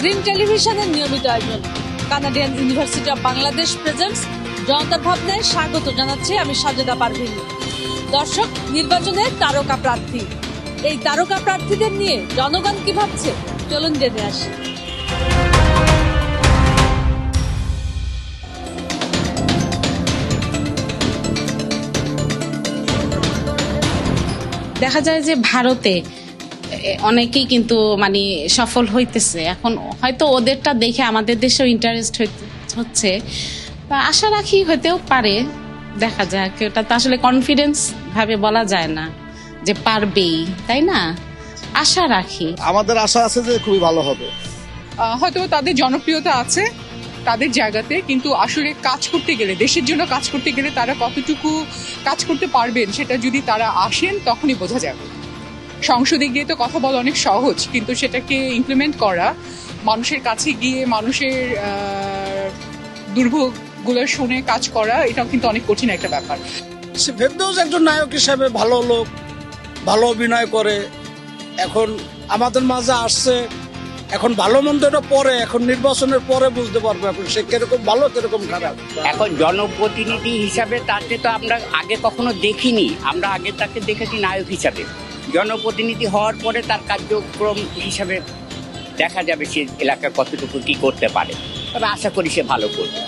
Green Television নিয়মিত আয়োজন। Canadian University of Bangladesh presents জনতার ভাবনায় স্বাগত জানাচ্ছি আমি সাজেদা পারভিন। দর্শক, নির্বাচনে তারকা প্রার্থী। এই তারকা প্রার্থীদের নিয়ে জনগণ কি ভাবছে? চলুন জেনে আসি। দেখা যায় যে ভারতে অনেকেই কিন্তু মানে সফল হইতেছে। এখন হয়তো ওদেরটা দেখে আমাদের দেশেও ইন্টারেস্ট হচ্ছে। তা আশা রাখি হইতেও পারে দেখা যাক। ওটা তো আসলে কনফিডেন্স ভাবে বলা যায় না যে পারবেই তাই না? আশা রাখি। আমাদের আশা আছে যে খুবই ভালো হবে। হয়তো তাদের জনপ্রিয়তা আছে তাদের জায়গাতে কিন্তু আসলে কাজ করতে গেলে দেশের জন্য কাজ করতে গেলে তারা কতটুকু কাজ করতে পারবেন সেটা যদি তারা আসেন তখনই বোঝা যাবে। সংসদে গিয়ে তো কথা বলা অনেক সহজ কিন্তু সেটাকে ইমপ্লিমেন্ট করা মানুষের কাছে গিয়ে মানুষের দুর্ভোগগুলো শুনে কাজ করা এটাও কিন্তু অনেক কঠিন একটা ব্যাপার। সে ফেরদৌস একজন নায়ক হিসাবে ভালো লোক ভালো অভিনয় করে এখন আমাদের মাঝে আসছে এখন ভালো মন্দটা পরে এখন নির্বাচনের পরে বুঝতে পারব এখন সে কীরকম ভালো কীরকম খারাপ। এখন জনপ্রতিনিধি হিসাবে তাকে তো আমরা আগে কখনো দেখিনি আমরা আগে তাকে দেখেছি নায়ক হিসাবে। জনপ্রতিনিধি হওয়ার পরে তার কার্যক্রম হিসাবে দেখা যাবে সে এলাকায় কতটুকু কি করতে পারে। তবে আশা করি সে ভালো করবে।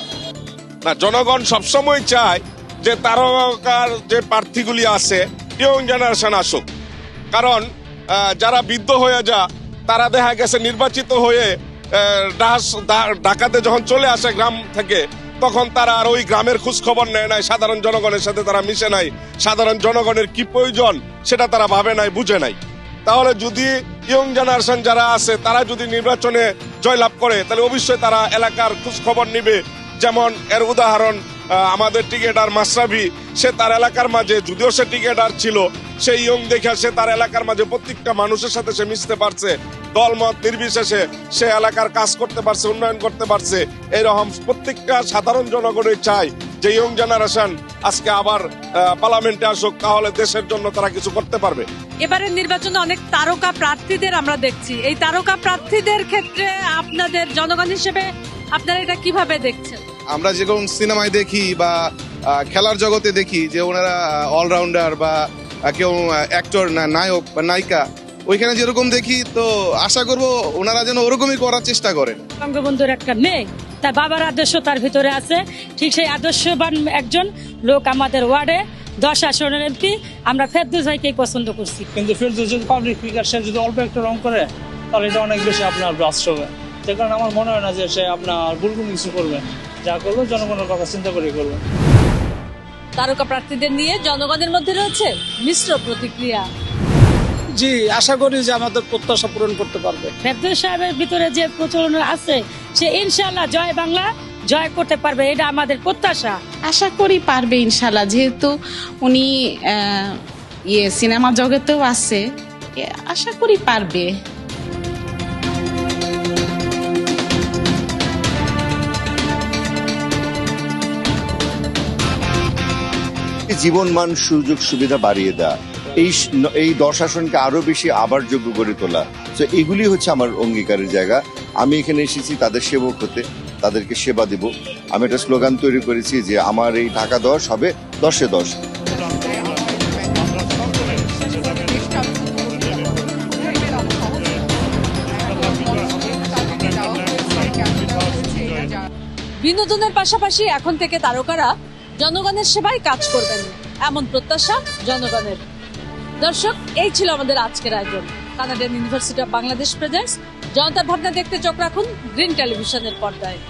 না, জনগণ সবসময় চায় যে তারকার যে প্রার্থীগুলি আছে ইয়ং জেনারেশন আসুক। কারণ যারা বৃদ্ধ হয়ে যা, তারা দেখা গেছে নির্বাচিত হয়ে ঢাকাতে যখন চলে আসে গ্রাম থেকে তখন তারা আর ওই গ্রামের খোঁজ খবর নেয় নাই, সাধারণ জনগণের সাথে তারা মিশে নাই। সাধারণ জনগণের কি প্রয়োজন সেটা তারা ভাবে নাই, বুঝে নাই। তাহলে যদি ইয়ং জেনারেশন যারা আছে, তারা যদি নির্বাচনে জয়লাভ করে, তাহলে অবশ্যই তারা এলাকার খোঁজ খবর নিবে। যেমন এর উদাহরণ আমাদের টিকেটার মাসরাবি সে তার এলাকার মাঝে, যদিও সে টিকেটার ছিল, সেই ইয়ং দেখে সে তার এলাকার মাঝে প্রত্যেকটা মানুষের সাথে সে মিশতে পারছে, দলমত নির্বিশেষে সে এলাকার কাজ করতে পারছে, উন্নয়ন করতে পারছে এরকম প্রত্যেকটা সাধারণ জনগণের চাই যে ইয়ং জেনারেশন আজকে আবার পার্লামেন্টে আসুক, তাহলে দেশের জন্য তারা কিছু করতে পারবে। এবারের নির্বাচনে অনেক তারকা প্রার্থীদের আমরা দেখছি। এই তারকা প্রার্থীদের ক্ষেত্রে আপনাদের জনগণ হিসেবে আপনারা এটা কীভাবে দেখছেন? আমরা যেরকম সিনেমায় দেখি বা খেলার জগতে দেখি যে ওনারা অলরাউন্ডার বা কেউ অ্যাক্টর না নায়ক বা নায়িকা ওইখানে যেরকম দেখি তো আশা করব ওনারা যেন ওরকমই করার চেষ্টা করেন। বঙ্গবন্ধুর একটা মেয়ে তার বাবার আদর্শ তার ভিতরে আছে। ঠিক সেই আদর্শবান একজন লোক আমাদের ওয়ার্ডে দশ আসনের এমপি। আমরা ফেরদুস ভাইকেই পছন্দ করছি। কিন্তু ফিরদৌস যদি পাবলিক ফিগার সে যদি অল্প একটা রং করে তাহলে এটা অনেক বেশি আপনার ব্রাস্ট হবে। সে কারণে আমার মনে হয় না যে সে আপনার ভুল কোনো কিছু করবে। যা করবে জনগণের কথা চিন্তা করে করবে তারকা প্রার্থীদের নিয়ে জনগণের মধ্যে রয়েছে মিশ্র প্রতিক্রিয়া। জি আশা করি যে আমাদের প্রত্যাশা পূরণ করতে পারবে। ফেরদুস সাহেবের ভিতরে যে প্রচলন আছে সে ইনশাল্লাহ জয় বাংলা জয় করতে পারবে এটা আমাদের প্রত্যাশা। আশা করি পারবে ইনশাল্লাহ যেহেতু উনি ইয়ে সিনেমা জগতেও আছে আশা করি পারবে। জীবনমান সুযোগ সুবিধা বাড়িয়ে দেওয়া এই এই দশ আসনকে আরও বেশি আবার যোগ্য করে তোলা। তো এগুলি হচ্ছে আমার অঙ্গীকারের জায়গা। আমি এখানে এসেছি তাদের সেবক হতে, তাদেরকে সেবা দিব। আমি একটা স্লোগান তৈরি করেছি যে আমার এই ঢাকা দশ হবে দশে দশ। বিনোদনের পাশাপাশি এখন থেকে তারকারা জনগণের সেবায় কাজ করবেন। এমন প্রত্যাশা জনগণের। দর্শক, এই ছিল আমাদের আজকের আয়োজন। Canadian University of Bangladesh presents. জনতা ভাবনা দেখতে চোখ রাখুন গ্রিন টেলিভিশনের পর্দায়।